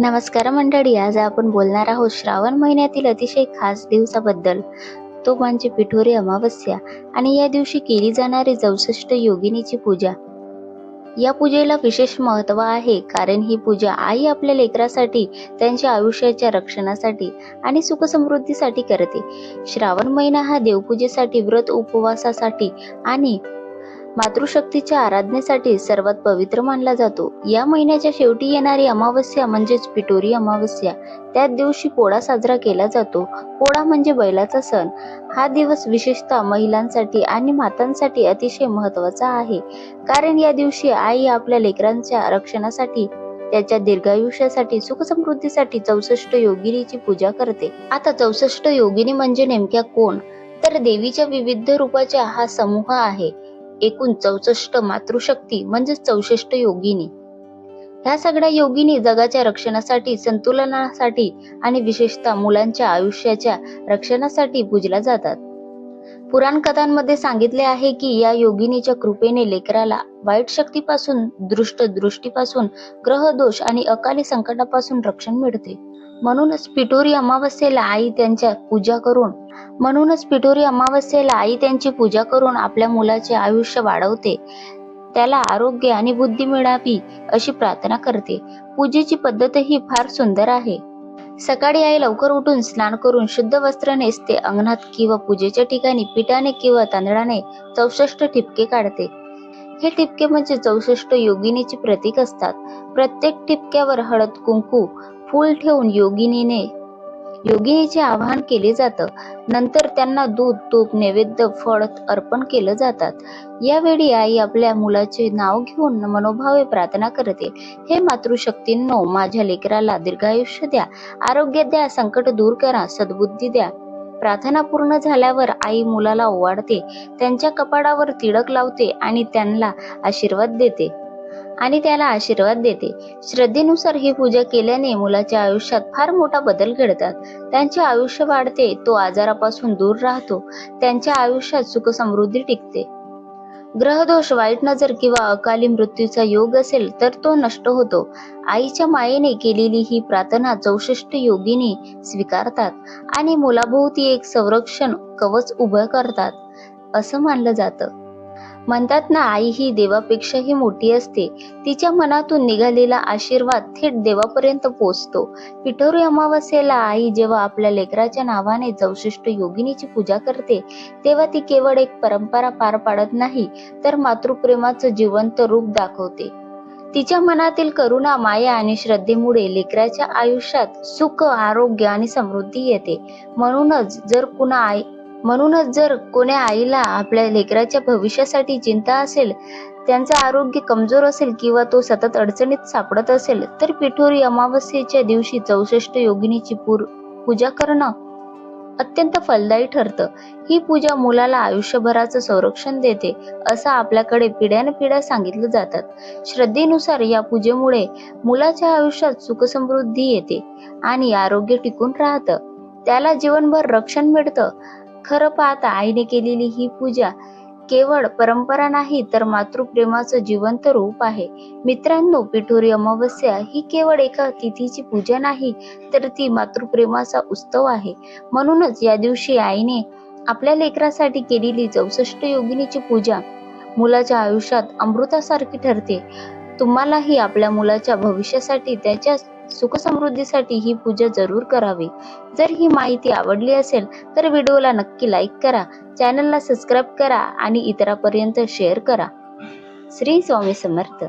नमस्कार मंडळी आज आपण बोलणार आहोत श्रावण महिन्यातील अतिशय खास दिवसाबद्दल. तो म्हणजे पिठोरी अमावस्या आणि या दिवशी केली जाणारी चौसष्ट योगिनीची पूजा. या पूजेला विशेष महत्त्व आहे कारण ही पूजा आई आपल्या लेकरासाठी त्यांच्या आयुष्याच्या रक्षणासाठी आणि सुखसमृद्धीसाठी करते. श्रावण महिना हा देवपूजेसाठी व्रत उपवासासाठी आणि मातृशक्तीच्या आराधनेसाठी सर्वात पवित्र मानला जातो. या महिन्याच्या शेवटी येणारी अमावस्या म्हणजेच पिटोरी अमावस्या त्याच दिवशी पोळा साजरा केला जातो. पोळा म्हणजे बैलाचा सण. हा दिवस विशेषतः महिलांसाठी आणि मातांसाठी अतिशय महत्त्वाचा आहे. कारण या दिवशी आई आपल्या लेकरांच्या रक्षणासाठी त्याच्या दीर्घायुष्यासाठी सुखसमृद्धीसाठी चौसष्ट योगिनीची पूजा करते. आता चौसष्ट योगिनी म्हणजे नेमक्या कोण? तर देवीच्या विविध रूपाच्या हा समूह आहे. एकूण चौसष्ट मातृशक्ती म्हणजे चौसष्ट योगिनी. ह्या सगळ्या योगिनी जगाच्या रक्षणासाठी संतुलनासाठी आणि विशेषतः मुलांच्या आयुष्याच्या रक्षणासाठी पूजल्या जातात. पुराण कथांमध्ये सांगितले आहे की या योगिनीच्या कृपेने लेकराला वाईट शक्तीपासून दृष्ट दृष्टीपासून ग्रह दोष आणि अकाली संकटापासून रक्षण मिळते. म्हणूनच पिटोरी अमावस्येला आई त्यांच्या पूजा करून म्हणूनच पिठोरी अमावस्येला आई त्यांची पूजा करून आपल्या मुलाचे आयुष्य वाढवते. त्याला आरोग्य आणि बुद्धी मिळावी अशी प्रार्थना करते. पूजेची पद्धतही फार सुंदर आहे. सकाळी आई लवकर उठून स्नान करून शुद्ध वस्त्र नेसते अंगणात किंवा पूजेच्या ठिकाणी पिठाने किंवा तांदळाने चौसष्ट ठिपके काढते. हे ठिपके म्हणजे चौसष्ट योगिनीचे प्रतीक असतात. प्रत्येक ठिपक्यावर हळद कुंकू फूल ठेवून योगिनीने योगिनीचे आवाहन केले जातं. नंतर त्यांना दूध तूप नैवेद्य फळ अर्पण केलं जातात. यावेळी आई आपल्या मुलाचे नाव घेऊन मनोभावे प्रार्थना करते. हे मातृशक्तींनो माझ्या लेकराला दीर्घायुष्य द्या. आरोग्य द्या संकट दूर करा सद्बुद्धी द्या. प्रार्थना पूर्ण झाल्यावर आई मुलाला ओवाडते त्यांच्या कपाडावर तिळक लावते आणि त्यांना आशीर्वाद देते. आणि त्याला आशीर्वाद देते. श्रद्धेनुसार ही पूजा केल्याने मुलाच्या आयुष्यात फार मोठा बदल घडतात. त्यांचे आयुष्य वाढते तो आजारापासून दूर राहतो. त्यांच्या आयुष्यात सुख समृद्धी टिकते. ग्रहदोष वाईट नजर किंवा अकाली मृत्यूचा योग असेल तर तो नष्ट होतो. आईच्या मायेने केलेली ही प्रार्थना चौसष्ट योगिनी स्वीकारतात आणि मुलाभोवती एक संरक्षण कवच उभं करतात असं मानलं जातं. म्हणतात ना आई ही देवापेक्षाही मोठी असते. तिच्या मनातून निघालेला आशीर्वाद थेट देवापर्यंत पोचतो. पिठोरी अमावस्येला आई जेव्हा आपल्या लेकराच्या नावाने चौशिष्ट योगिनीची पूजा करते तेव्हा ती केवळ एक परंपरा पार पाडत नाही तर मातृप्रेमाचं जिवंत रूप दाखवते. तिच्या मनातील करुणा माया आणि श्रद्धेमुळे लेकराच्या आयुष्यात सुख आरोग्य आणि समृद्धी येते. म्हणूनच जर कुणा आई म्हणूनच जर कोण्या आईला आपल्या लेकराच्या भविष्यासाठी चिंता असेल त्यांचं आरोग्य कमजोर असेल किंवा तो सतत अडचणीत सापडत असेल तर पिठोरी अमावस्येच्या दिवशी चौसष्ट योगिनीची पूर पूजा करणं अत्यंत फलदायी ठरतं. ही पूजा मुलाला आयुष्यभराचं संरक्षण देते असं आपल्याकडे पिढ्यानपिढ्या सांगितलं जातात. श्रद्धेनुसार या पूजेमुळे मुलाच्या आयुष्यात सुखसमृद्धी येते आणि आरोग्य टिकून राहतं. त्याला जीवनभर रक्षण मिळतं. खरं पाहता आईने केलेली ही पूजा केवळ परंपरा नाही तर मातृप्रेमाचं जिवंत रूप आहे. मित्रांनो पिठोरी अमावस्या ही केवळ एका तिथीची पूजा नाही तर ती मातृप्रेमाचा उत्सव आहे. म्हणूनच या दिवशी आईने आपल्या लेकरासाठी केलेली चौसष्ट योगिनीची पूजा मुलाच्या आयुष्यात अमृतासारखी ठरते. तुम्हालाही आपल्या मुलाच्या भविष्यासाठी त्याच्या सुखसमृद्धीसाठी ही पूजा जरूर करावी. जर ही माहिती आवडली असेल तर व्हिडिओला नक्की लाईक करा चॅनलला सबस्क्राईब करा आणि इतरांपर्यंत शेअर करा. श्री स्वामी समर्थ.